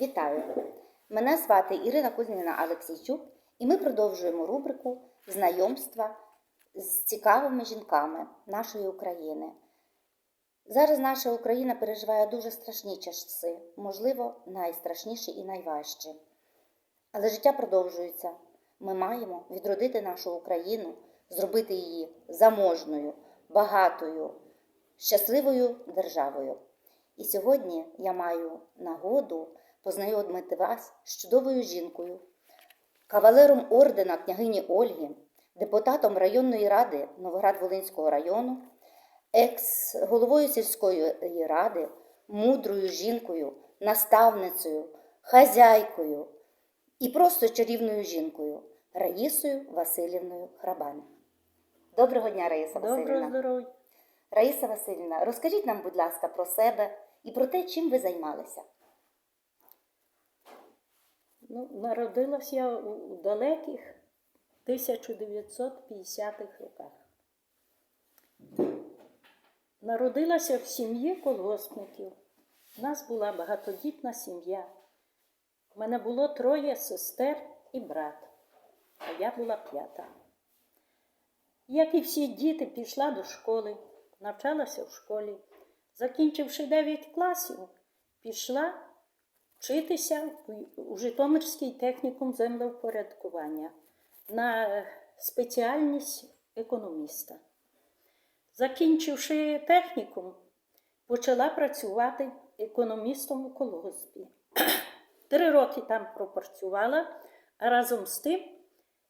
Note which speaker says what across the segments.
Speaker 1: Вітаю! Мене звати Ірина Кузьміна Алексійчук, і ми продовжуємо рубрику знайомства з цікавими жінками нашої України. Зараз наша Україна переживає дуже страшні часи, можливо, найстрашніші і найважчі. Але життя продовжується. Ми маємо відродити нашу Україну, зробити її заможною, багатою, щасливою державою. І сьогодні я маю нагоду познайомити вас з чудовою жінкою, кавалером ордена княгині Ольги, депутатом районної ради Новоград-Волинського району, екс-головою сільської ради, мудрою жінкою, наставницею, хазяйкою і просто чарівною жінкою Раїсою Васильівною Храбан. Доброго дня, Раїса
Speaker 2: Доброго
Speaker 1: Васильівна.
Speaker 2: здоров'я.
Speaker 1: Раїса Васильівна, розкажіть нам, будь ласка, про себе і про те, чим ви займалися.
Speaker 2: Ну, народилась я у далеких 1950-х роках. Народилася в сім'ї колгоспників. У нас була багатодітна сім'я. У мене було троє сестер і брат, а я була п'ята. Як і всі діти, пішла до школи, навчалася в школі. Закінчивши 9 класів, пішла вчитися у- Житомирський технікум землевпорядкування на спеціальність економіста. Закінчивши технікум, почала працювати економістом у колгоспі. Три роки там пропрацювала, а разом з тим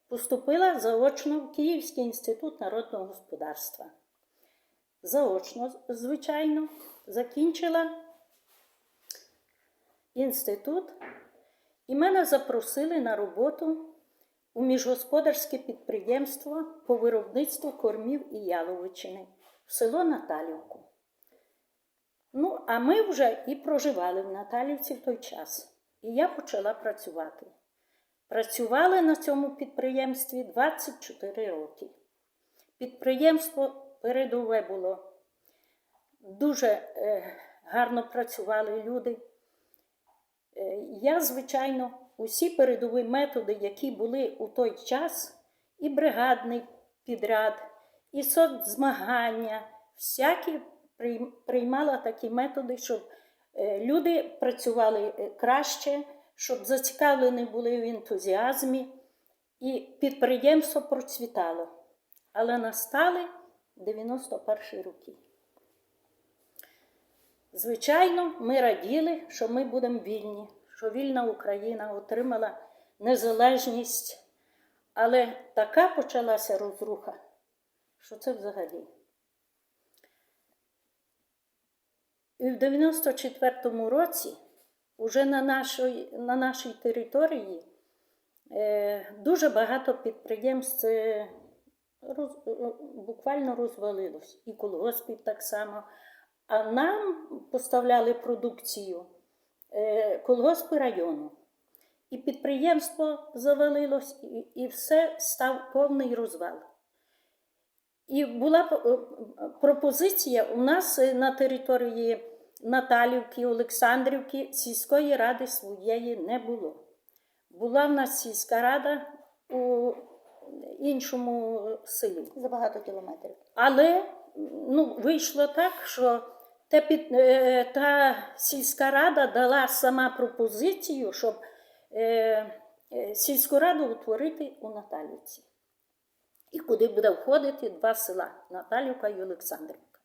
Speaker 2: поступила заочно в Київський інститут народного господарства. Заочно, звичайно, закінчила інститут, і мене запросили на роботу у міжгосподарське підприємство по виробництву кормів і яловичини в село Наталівку. Ну, а ми вже і проживали в Наталівці в той час. І я почала працювати. Працювали на цьому підприємстві 24 роки. Підприємство передове було. Дуже е, гарно працювали люди. Е, Я, звичайно, усі передові методи, які були у той час, і бригадний підряд, і соцзмагання, всякі приймала такі методи, щоб е, люди працювали е, краще, щоб зацікавлені були в ентузіазмі, і підприємство процвітало. Але настали 91 роки. Звичайно, ми раділи, що ми будемо вільні, що вільна Україна отримала незалежність, але така почалася розруха, що це взагалі. І в 94-му році, уже на нашій, на нашій території, е, дуже багато підприємств е, роз, е, буквально розвалилось. І колгоспів так само. А нам поставляли продукцію е, колгоспи району. І підприємство завалилось, і, і все став повний розвал. І була е, пропозиція у нас е, на території Наталівки, Олександрівки сільської ради своєї не було. Була в нас сільська рада у іншому селі.
Speaker 1: За багато кілометрів.
Speaker 2: Але ну, вийшло так, що те під, е, та сільська рада дала сама пропозицію, щоб е, е, сільську раду утворити у Наталівці. І куди буде входити два села Наталівка і Олександрівка.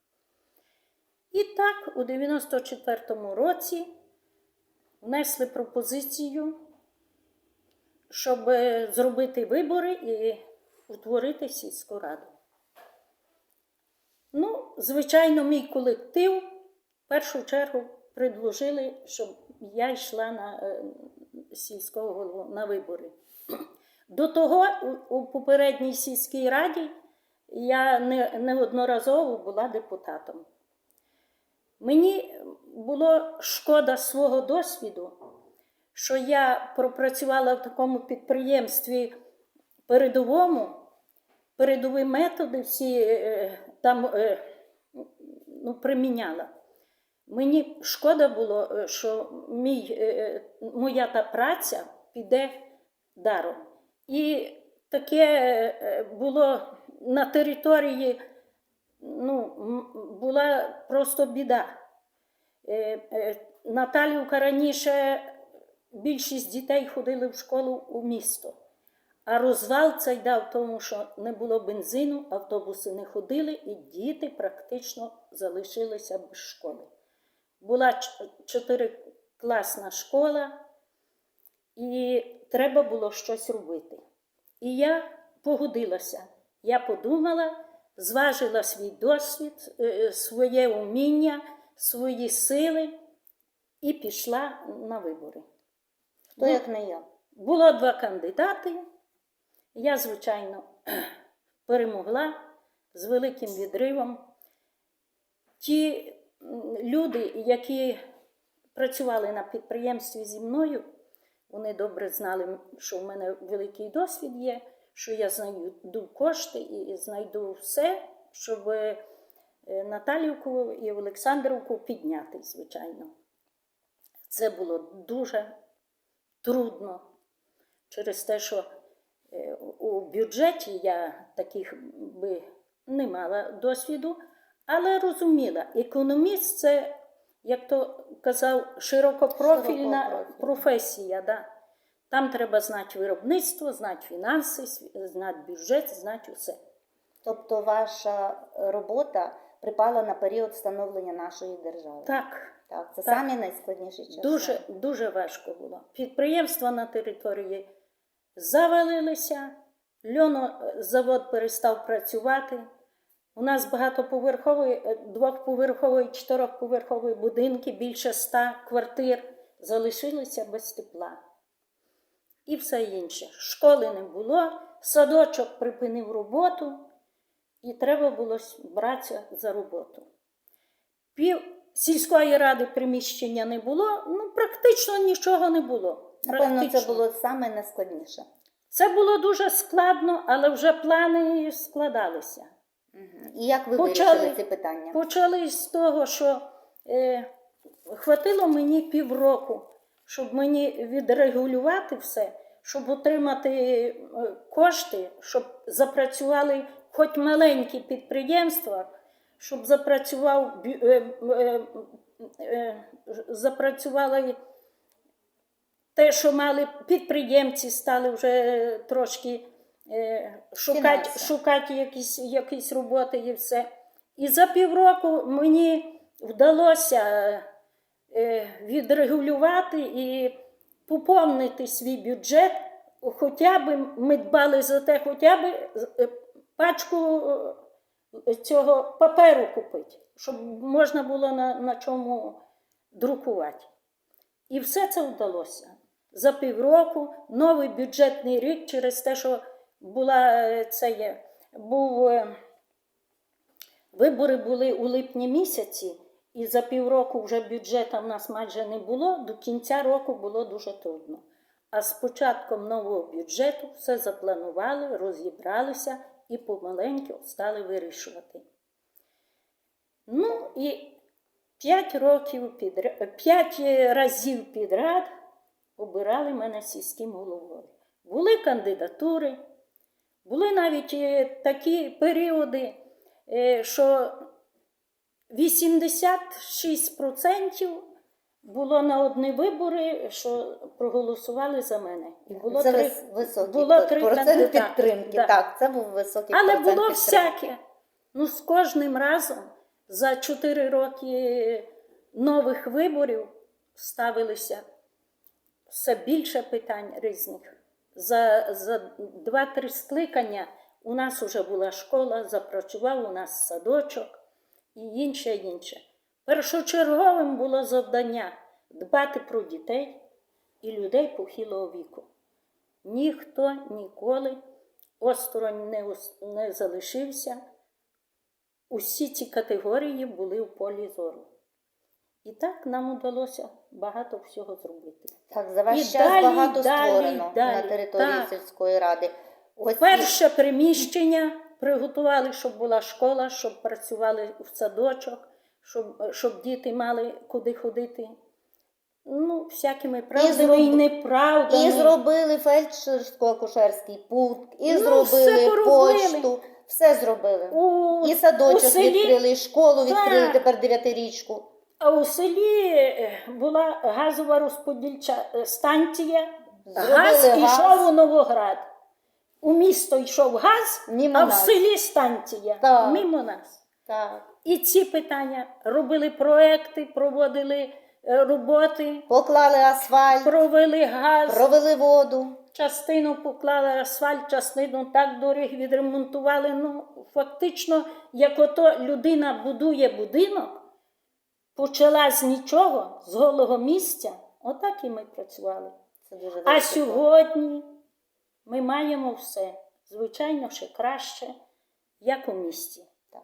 Speaker 2: І так, у 94-му році внесли пропозицію, щоб е, зробити вибори і утворити сільську раду. Ну, звичайно, мій колектив першу чергу предложили, щоб я йшла на е, сільського голову на вибори. До того у, попередній сільській раді я не, неодноразово була депутатом. Мені було шкода свого досвіду, що я пропрацювала в такому підприємстві передовому, передові методи всі е, там е, ну, приміняла. Мені шкода було, е, що мій, е, е, моя та праця піде даром. І таке було на території, ну, була просто біда. Наталівка раніше більшість дітей ходили в школу у місто. А розвал цей дав тому, що не було бензину, автобуси не ходили, і діти практично залишилися без школи. Була чотирикласна школа, і треба було щось робити. І я погодилася. Я подумала, зважила свій досвід, е, своє уміння, свої сили і пішла на вибори.
Speaker 1: Хто як не я?
Speaker 2: Було два кандидати. Я, звичайно, перемогла з великим відривом. Ті люди, які працювали на підприємстві зі мною, вони добре знали, що в мене великий досвід є, що я знайду кошти і знайду все, щоб е, Наталівку і Олександрівку підняти, звичайно. Це було дуже трудно через те, що е, у бюджеті я таких би не мала досвіду, але розуміла, економіст це, як то казав, широкопрофільна
Speaker 1: Широкопрофільна.
Speaker 2: професія. Да? Там треба знати виробництво, знати фінанси, знати бюджет, знати усе.
Speaker 1: Тобто ваша робота припала на період становлення нашої держави.
Speaker 2: Так,
Speaker 1: Так, це
Speaker 2: Так.
Speaker 1: самі найскладніші часи.
Speaker 2: Дуже, дуже важко було. Підприємства на території завалилися, льонозавод перестав працювати. У нас багатоповерхові, е, двохповерхові, чотирьохповерхові будинки, більше ста квартир залишилися без тепла. І все інше. Школи не було, садочок припинив роботу, і треба було братися за роботу. Пів сільської ради приміщення не було, ну практично нічого не було.
Speaker 1: Напевно, це було саме найскладніше.
Speaker 2: Це було дуже складно, але вже плани складалися.
Speaker 1: І як ви
Speaker 2: Почали-
Speaker 1: вирішили ці питання?
Speaker 2: Почали з того, що е, хватило мені півроку, щоб мені відрегулювати все, щоб отримати е, кошти, щоб запрацювали хоч маленькі підприємства, щоб запрацював бю- е, е, е, запрацювали те, що мали підприємці, стали вже трошки шукати, шукати якісь, якісь роботи і все. І за півроку мені вдалося е, відрегулювати і поповнити свій бюджет. Хоча б ми дбали за те, хоча б е, пачку е, цього паперу купити, щоб можна було на, на чому друкувати. І все це вдалося. За півроку новий бюджетний рік через те, що була е, це є, був, е, вибори були у липні місяці, і за півроку вже бюджету в нас майже не було. До кінця року було дуже трудно. А з початком нового бюджету все запланували, розібралися і помаленьку стали вирішувати. Ну і п'ять років підряд, п'ять разів підряд обирали мене сільським головою. Були кандидатури, були навіть е, такі періоди, е, що 86% було на одні вибори, що проголосували за мене. І було
Speaker 1: це
Speaker 2: три,
Speaker 1: високий
Speaker 2: було три
Speaker 1: процент підтримки.
Speaker 2: Да.
Speaker 1: Так, це був високий
Speaker 2: Але
Speaker 1: процент
Speaker 2: було
Speaker 1: підтримки.
Speaker 2: всяке. Ну, з кожним разом за 4 роки нових виборів ставилися все більше питань різних. За, за 2-3 скликання у нас вже була школа, запрацював у нас садочок і інше, інше. Першочерговим було завдання дбати про дітей і людей похилого віку. Ніхто ніколи осторонь не, не залишився. Усі ці категорії були в полі зору. І так нам удалося багато всього зробити.
Speaker 1: Так, за ваш
Speaker 2: І
Speaker 1: час
Speaker 2: далі,
Speaker 1: багато
Speaker 2: далі,
Speaker 1: створено
Speaker 2: далі.
Speaker 1: на території
Speaker 2: Так.
Speaker 1: сільської ради. Ось і-
Speaker 2: Перше приміщення приготували, щоб була школа, щоб працювали в садочок, щоб, щоб діти мали куди ходити. Ну, всякими правдами і,
Speaker 1: зроб-
Speaker 2: неправдами.
Speaker 1: І зробили фельдшерсько-акушерський пункт, і
Speaker 2: Ну,
Speaker 1: зробили
Speaker 2: все
Speaker 1: почту, все зробили.
Speaker 2: у,
Speaker 1: І садочок
Speaker 2: селі,
Speaker 1: відкрили, і школу відкрили
Speaker 2: Так.
Speaker 1: тепер дев'ятирічку.
Speaker 2: А у селі е, була газова розподільча е, станція.
Speaker 1: Зробили
Speaker 2: Газ
Speaker 1: газ.
Speaker 2: ішов у Новоград. У місто йшов газ,
Speaker 1: Мімо
Speaker 2: а в
Speaker 1: нас.
Speaker 2: селі станція.
Speaker 1: Так.
Speaker 2: Мимо нас.
Speaker 1: Так.
Speaker 2: І ці питання робили проекти, проводили е, роботи,
Speaker 1: Поклали асфальт,
Speaker 2: провели газ,
Speaker 1: провели воду.
Speaker 2: частину поклали асфальт, частину так доріг відремонтували. Ну, фактично, як ото людина будує будинок, почала з нічого, з голого місця, отак і ми працювали.
Speaker 1: Це дуже
Speaker 2: А сьогодні ми маємо все, звичайно, ще краще, як у місті.
Speaker 1: Так,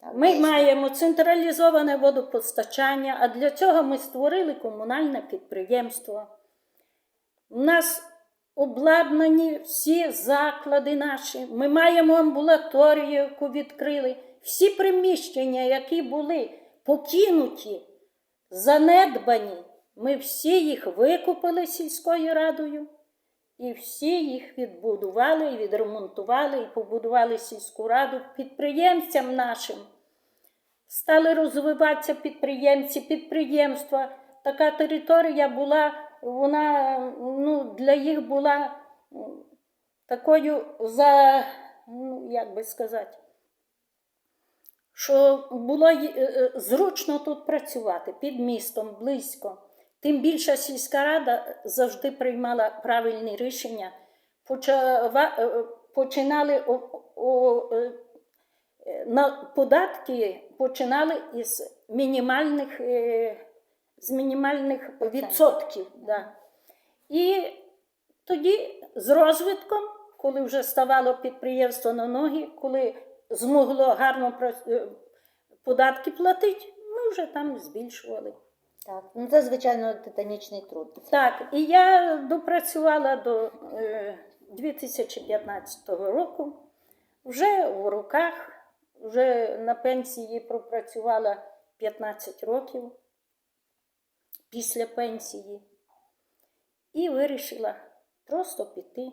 Speaker 1: так,
Speaker 2: Ми
Speaker 1: дійсно.
Speaker 2: маємо централізоване водопостачання, а для цього ми створили комунальне підприємство. У нас обладнані всі заклади наші. Ми маємо амбулаторію, яку відкрили. Всі приміщення, які були покинуті, занедбані, ми всі їх викупили сільською радою. І всі їх відбудували, і відремонтували, і побудували сільську раду підприємцям нашим. Стали розвиватися підприємці, підприємства. Така територія була, вона ну, для їх була такою за, ну, як би сказати, що було е, е, зручно тут працювати під містом, близько. Тим більше сільська рада завжди приймала правильні рішення. Е, е, Починали о, о, е, е, на податки починали із мінімальних, е, з мінімальних відсотків. Да. І тоді з розвитком, коли вже ставало підприємство на ноги, коли змогло гарно е, податки платити, ми вже там збільшували.
Speaker 1: Так. Ну, це, звичайно, титанічний труд.
Speaker 2: Так, і я допрацювала до е, 2015 року. Вже в руках, вже на пенсії пропрацювала 15 років після пенсії. І вирішила просто піти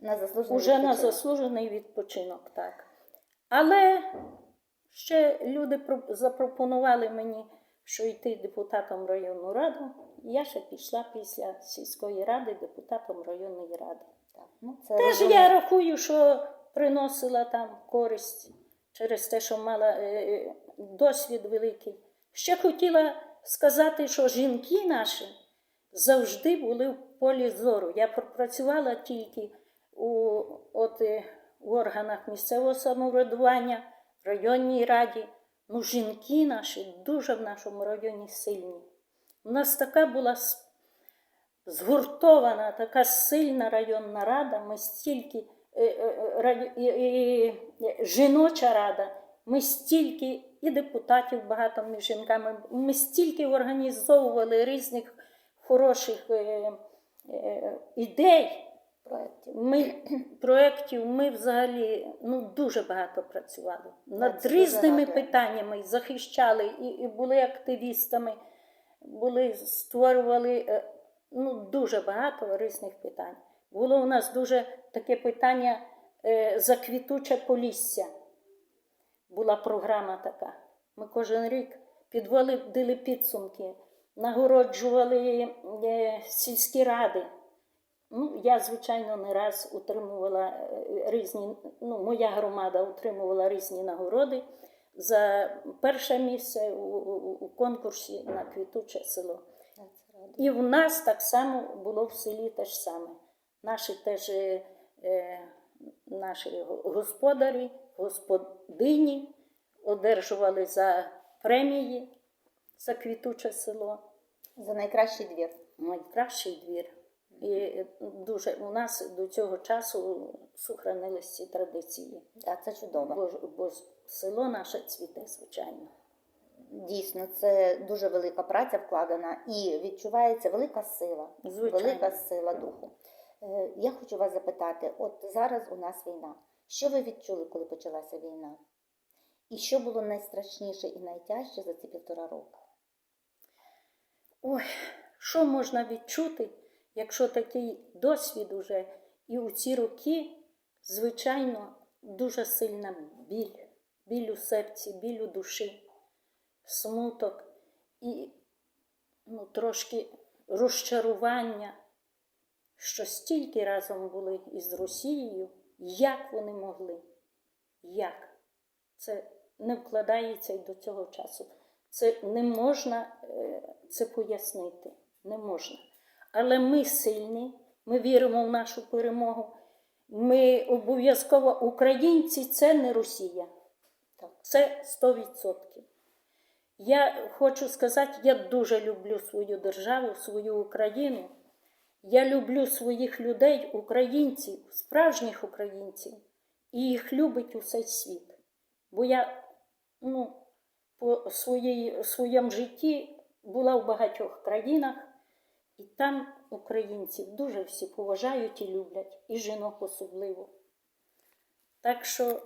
Speaker 1: На заслужений
Speaker 2: Уже на заслужений відпочинок, так. Але ще люди запропонували мені, що йти депутатом районну раду. Я ще пішла після сільської ради депутатом районної ради.
Speaker 1: Так. Ну, це
Speaker 2: Теж
Speaker 1: розумно.
Speaker 2: я рахую, що приносила там користь через те, що мала е, е, досвід великий. Ще хотіла сказати, що жінки наші завжди були в полі зору. Я пропрацювала тільки у, от, е, в органах місцевого самоврядування, в районній раді. Ну, жінки наші дуже в нашому районі сильні. У нас така була згуртована, така сильна районна рада. Ми стільки е, е, і- і- жіноча рада, ми стільки і депутатів багато між жінками, ми стільки організовували різних хороших е, е, ідей.
Speaker 1: Проєктів.
Speaker 2: Ми проєктів, ми взагалі ну, дуже багато працювали над різними питаннями, і захищали і, і були активістами, були, створювали е, ну, дуже багато різних питань. Було у нас дуже таке питання е, за квітуче полісся. Була програма така. Ми кожен рік підводили підсумки, нагороджували е, сільські ради. Ну, я, звичайно, не раз утримувала е, різні, ну, моя громада утримувала різні нагороди за перше місце у, у, у конкурсі на квітуче село. І в нас так само було в селі те ж саме. Наші теж е, наші господарі, господині одержували за премії за квітуче село.
Speaker 1: За найкращий двір.
Speaker 2: Найкращий двір. І дуже у нас до цього часу сохранились ці традиції.
Speaker 1: Так, це чудово.
Speaker 2: Бо, бо село наше цвіте, звичайно.
Speaker 1: Дійсно, це дуже велика праця вкладена і відчувається велика сила,
Speaker 2: Звичайно.
Speaker 1: велика сила духу. Е, Я хочу вас запитати: от зараз у нас війна. Що ви відчули, коли почалася війна? І що було найстрашніше і найтяжче за ці півтора року?
Speaker 2: Ой, що можна відчути, якщо такий досвід уже, і у ці роки, звичайно, дуже сильна біль, біль у серці, біль у душі, смуток і ну, трошки розчарування, що стільки разом були із Росією, як вони могли, як? Це не вкладається і до цього часу. Це не можна е, це пояснити. Не можна. Але ми сильні, ми віримо в нашу перемогу. Ми обов'язково українці це не Росія.
Speaker 1: Так.
Speaker 2: Це 100%. Я хочу сказати, я дуже люблю свою державу, свою Україну. Я люблю своїх людей, українців, справжніх українців, і їх любить усей світ. Бо я ну, по своїй, своєму житті була в багатьох країнах, і там українців дуже всі поважають і люблять, і жінок особливо. Так що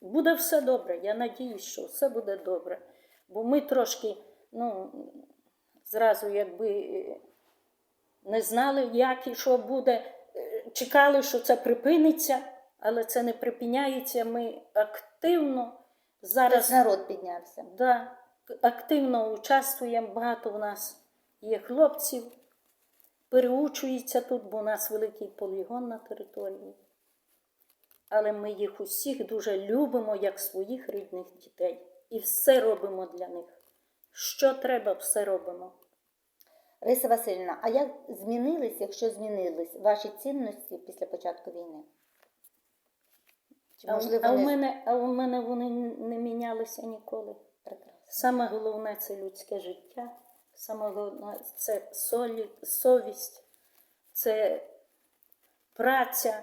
Speaker 2: буде все добре. Я надіюсь, що все буде добре. Бо ми трошки, ну, зразу якби е, не знали, як і що буде. Е, Чекали, що це припиниться, але це не припиняється. Ми активно зараз
Speaker 1: Зараз народ піднявся.
Speaker 2: да, активно участвуємо. Багато в нас є хлопців, переучуються тут, бо у нас великий полігон на території. Але ми їх усіх дуже любимо, як своїх рідних дітей. І все робимо для них. Що треба, все робимо.
Speaker 1: Риса Васильівна, а як змінились, якщо змінились ваші цінності після початку війни? Чи
Speaker 2: А,
Speaker 1: можливо
Speaker 2: а, у мене, а у мене вони не мінялися ніколи.
Speaker 1: прекрасно?
Speaker 2: Саме головне це людське життя, саме головне це солі, совість, це праця,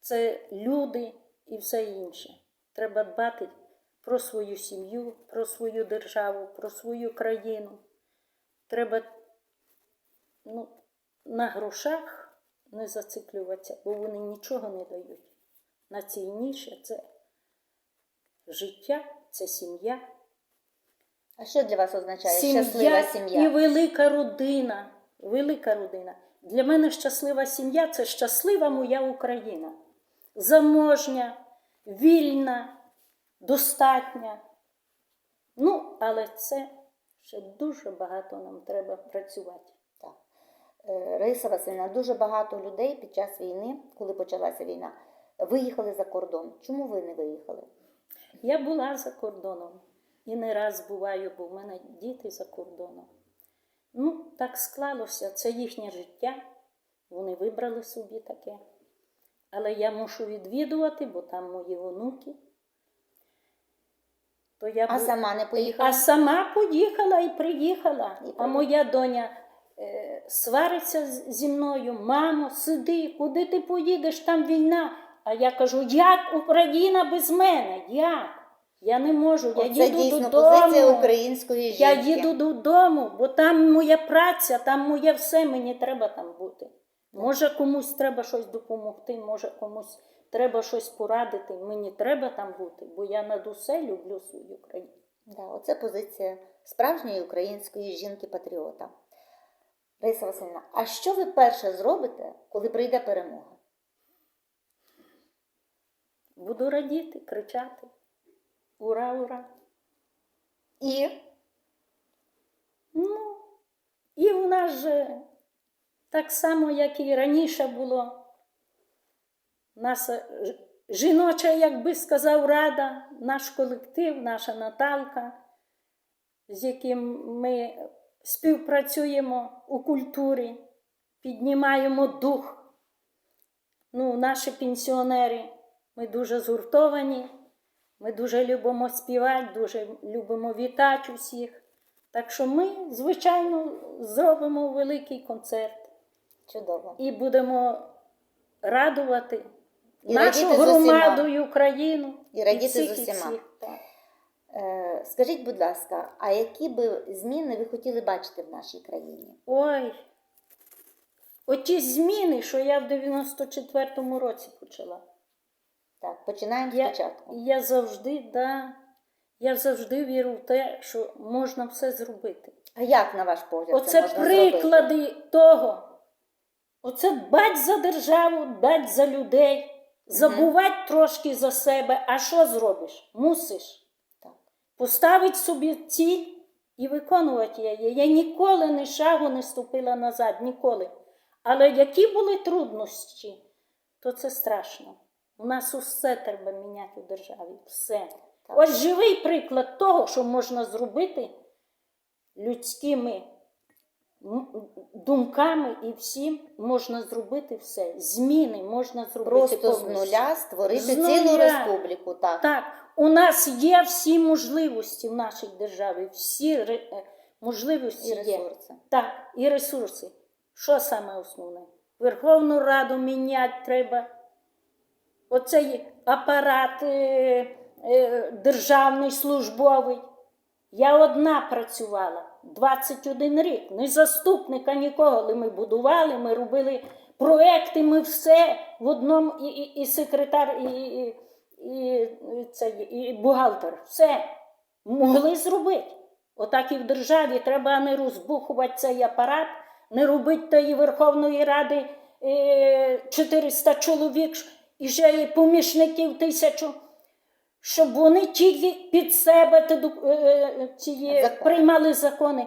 Speaker 2: це люди і все інше. Треба дбати про свою сім'ю, про свою державу, про свою країну. Треба ну, на грошах не зациклюватися, бо вони нічого не дають. Найцінніше це життя, це сім'я.
Speaker 1: А що для вас означає щаслива сім'я?
Speaker 2: і велика родина. Велика родина. Для мене щаслива сім'я це щаслива моя Україна. Заможня, вільна, достатня. Ну, але це ще дуже багато нам треба працювати.
Speaker 1: Так. Е, Раїса Васильівна, дуже багато людей під час війни, коли почалася війна, виїхали за кордон. Чому ви не виїхали?
Speaker 2: Я була за кордоном і не раз буваю, бо в мене діти за кордоном. Ну, так склалося, це їхнє життя. Вони вибрали собі таке. Але я мушу відвідувати, бо там мої онуки. То я
Speaker 1: А
Speaker 2: бу-
Speaker 1: сама не поїхала?
Speaker 2: а сама поїхала і приїхала.
Speaker 1: І
Speaker 2: А моя доня е, свариться зі мною: мамо, сиди, куди ти поїдеш, там війна. А я кажу, як Україна без мене? Як? Я не можу, я
Speaker 1: Оце
Speaker 2: їду
Speaker 1: дійсно
Speaker 2: додому.
Speaker 1: позиція української жінки.
Speaker 2: Я їду додому, бо там моя праця, там моє все, мені треба там бути. Може, комусь треба щось допомогти, може комусь треба щось порадити. Мені треба там бути, бо я над усе люблю свою країну.
Speaker 1: Да, оце позиція справжньої української жінки-патріота. Раїса Васильівна, а що ви перше зробите, коли прийде перемога?
Speaker 2: Буду радіти, кричати. Ура, ура!
Speaker 1: І
Speaker 2: Ну, і в нас же так само, як і раніше було. Наша ж- жіноча, як би сказав, рада, наш колектив, наша Наталка, з яким ми співпрацюємо у культурі, піднімаємо дух. Ну, наші пенсіонери, ми дуже згуртовані, ми дуже любимо співати, дуже любимо вітати усіх. Так що ми, звичайно, зробимо великий концерт
Speaker 1: чудово.
Speaker 2: і будемо радувати
Speaker 1: І
Speaker 2: нашу громаду і Україну.
Speaker 1: І радіти
Speaker 2: всіх,
Speaker 1: з
Speaker 2: і
Speaker 1: усіма.
Speaker 2: всіх, так.
Speaker 1: Е, скажіть, будь ласка, а які би зміни ви хотіли бачити в нашій країні?
Speaker 2: Ой, оті зміни, що я в 94-му році почала.
Speaker 1: Так, починаємо
Speaker 2: Я,
Speaker 1: спочатку.
Speaker 2: я завжди, да, я завжди вірю в те, що можна все зробити.
Speaker 1: А як, на ваш погляд,
Speaker 2: Оце
Speaker 1: це можна
Speaker 2: приклади
Speaker 1: зробити?
Speaker 2: того. Оце дбать за державу, дбать за людей, забувати трошки за себе. А що зробиш? Мусиш.
Speaker 1: Так.
Speaker 2: Поставити собі ціль і виконувати її. Я ніколи ні шагу не ступила назад, ніколи. Але які були труднощі, то це страшно. У нас усе треба міняти в державі. Все.
Speaker 1: Так.
Speaker 2: Ось живий приклад того, що можна зробити людськими думками і всім можна зробити все. Зміни можна зробити
Speaker 1: Просто з нуля створити
Speaker 2: З
Speaker 1: цілу
Speaker 2: нуля.
Speaker 1: республіку. Так.
Speaker 2: Так, у нас є всі можливості в нашій державі, всі ре- е, можливості
Speaker 1: І
Speaker 2: є.
Speaker 1: ресурси.
Speaker 2: Так, і ресурси. Що саме основне? Верховну Раду міняти треба. Оцей апарат е, е, державний, службовий. Я одна працювала 21 рік, не заступника нікого, ми будували, ми робили проекти, ми все в одному і, і, і секретар, і, і, і, цей, і бухгалтер. Все могли зробити. Отак і в державі треба не розбухувати цей апарат, не робити тої Верховної Ради е, 400 чоловік і ще й помічників тисячу, щоб вони тільки під себе те е, е, ці є- приймали закони.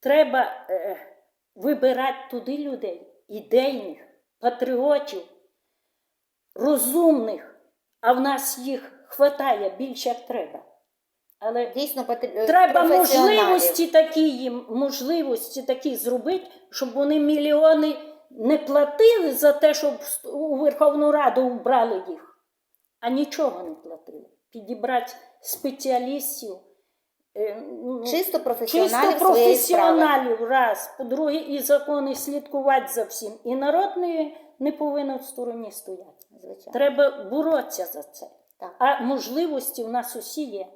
Speaker 2: Треба е, вибирати туди людей, ідейних, патріотів, розумних, а в нас їх хватає більше як треба. Але
Speaker 1: Дійсно, патр- е,
Speaker 2: Треба можливості такі їм, можливості такі зробити, щоб вони мільйони не платили за те, щоб у Верховну Раду вбрали їх, а нічого не платили. Підібрати спеціалістів, е, ну,
Speaker 1: Чисто професіоналів
Speaker 2: чисто професіоналів, раз, по-друге, і закони слідкувати за всім. І народ не, не повинен в стороні стояти.
Speaker 1: Звичайно.
Speaker 2: Треба боротися за це.
Speaker 1: Так.
Speaker 2: А можливості в нас усі є.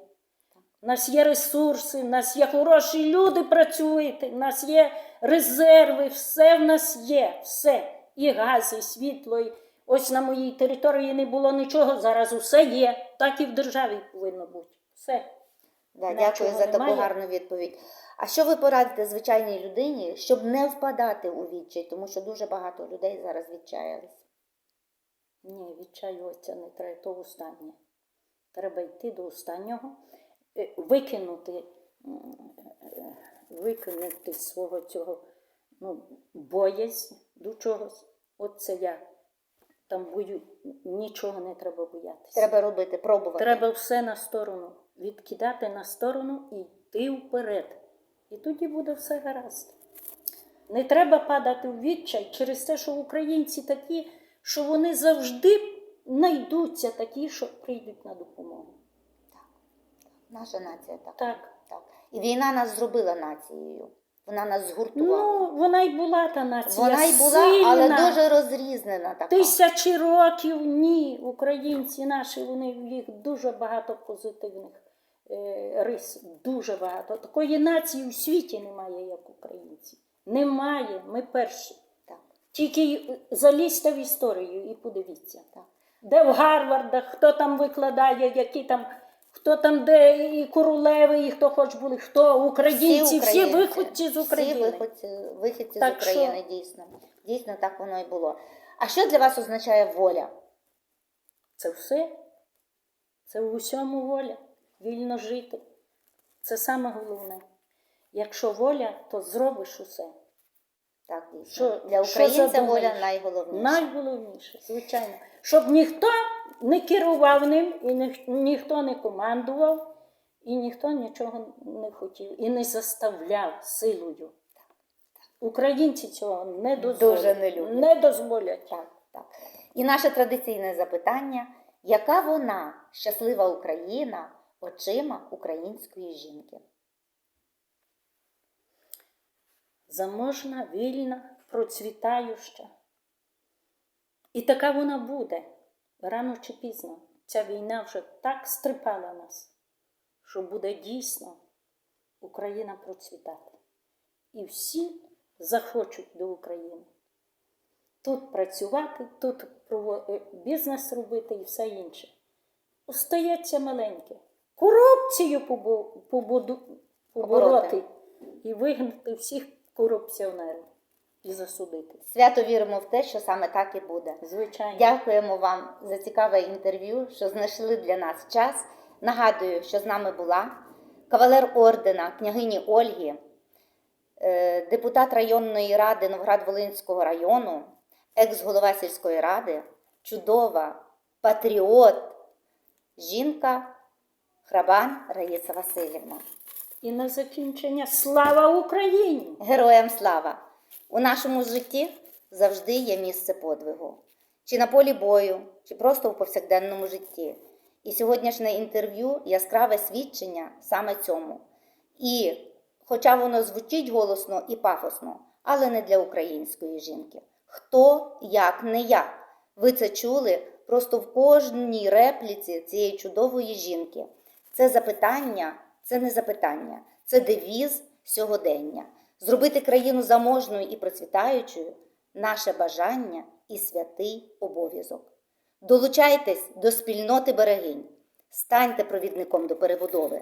Speaker 2: У нас є ресурси, в нас є хороші люди працюють, у нас є резерви, все в нас є, все. І газ, і світло. І ось на моїй території не було нічого, зараз усе є. Так і в державі повинно бути. Все.
Speaker 1: Да, дякую за таку
Speaker 2: немає.
Speaker 1: гарну відповідь. А що ви порадите звичайній людині, щоб не впадати у відчай, тому що дуже багато людей зараз відчаялись.
Speaker 2: Ні, відчаюватися не треба, то останнє. Треба йти до останнього, викинути, е, викинути з свого цього ну, боязнь до чогось. От це я там бою, нічого не треба боятися.
Speaker 1: Треба робити, пробувати.
Speaker 2: Треба все на сторону, відкидати на сторону і йти вперед. І тоді буде все гаразд. Не треба падати в відчай через те, що українці такі, що вони завжди знайдуться такі, що прийдуть на допомогу.
Speaker 1: Наша нація так.
Speaker 2: Так.
Speaker 1: так. І війна нас зробила нацією. Вона нас згуртувала.
Speaker 2: Ну, вона й була та нація.
Speaker 1: Вона й була,
Speaker 2: сильна.
Speaker 1: але дуже розрізнена така.
Speaker 2: Тисячі років ні. Українці наші, вони їх дуже багато позитивних е, рис. Дуже багато. Такої нації у світі немає, як українці. Немає. Ми перші.
Speaker 1: Так.
Speaker 2: Тільки залізьте в історію і подивіться.
Speaker 1: Так.
Speaker 2: Де в Гарвардах, хто там викладає, які там, хто там, де і королеви, і хто хоч були, хто українці, всі, виходці з України.
Speaker 1: Всі виходці, вихідці
Speaker 2: Так
Speaker 1: з України,
Speaker 2: що-
Speaker 1: дійсно. Дійсно, так воно і було. А що для вас означає воля?
Speaker 2: Це все. Це в усьому воля. Вільно жити. Це саме головне. Якщо воля, то зробиш усе.
Speaker 1: Так, дійсно.
Speaker 2: Що-
Speaker 1: для
Speaker 2: що
Speaker 1: українця
Speaker 2: задумаєш?
Speaker 1: воля найголовніша.
Speaker 2: Найголовніше, звичайно. Щоб ніхто не керував ним, і ні- ніхто не командував, і ніхто нічого не хотів і не заставляв силою. Українці цього не дозволять.
Speaker 1: Дуже не люблять.
Speaker 2: Не дозволять.
Speaker 1: Так, так. І наше традиційне запитання: яка вона щаслива Україна очима української жінки?
Speaker 2: заможна, вільна, процвітающа. І така вона буде рано чи пізно. Ця війна вже так стрипала нас, що буде дійсно Україна процвітати. І всі захочуть до України. тут працювати, тут е, бізнес робити і все інше. Остається маленьке. Корупцію Побороти. і вигнати всіх корупціонерів і засудити.
Speaker 1: Свято віримо в те, що саме так і буде.
Speaker 2: Звичайно.
Speaker 1: Дякуємо вам за цікаве інтерв'ю, що знайшли для нас час. Нагадую, що з нами була кавалер ордена княгині Ольги, е, депутат районної ради Новград-Волинського району, екс-голова сільської ради, чудова, патріот, жінка Храбан Раїса Васильівна.
Speaker 2: І на закінчення слава Україні!
Speaker 1: Героям слава! У нашому житті завжди є місце подвигу. Чи на полі бою, чи просто в повсякденному житті. І сьогоднішнє інтерв'ю яскраве свідчення саме цьому. І хоча воно звучить голосно і пафосно, але не для української жінки. Хто як не я? Ви це чули просто в кожній репліці цієї чудової жінки. Це запитання, це не запитання, це девіз сьогодення. Зробити країну заможною і процвітаючою наше бажання і святий обов'язок. Долучайтесь до спільноти берегинь, станьте провідником до перебудови.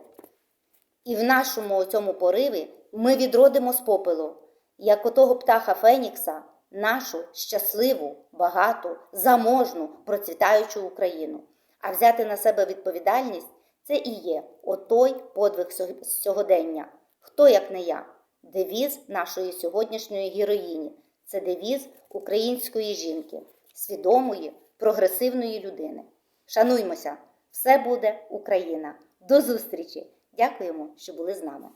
Speaker 1: І в нашому цьому пориві ми відродимо з попелу, як отого птаха Фенікса, нашу щасливу, багату, заможну, процвітаючу Україну. А взяти на себе відповідальність це і є отой подвиг сьогодення. Хто як не я? Девіз нашої сьогоднішньої героїні. Це девіз української жінки, свідомої, прогресивної людини. Шануймося! Все буде Україна! До зустрічі! Дякуємо, що були з нами.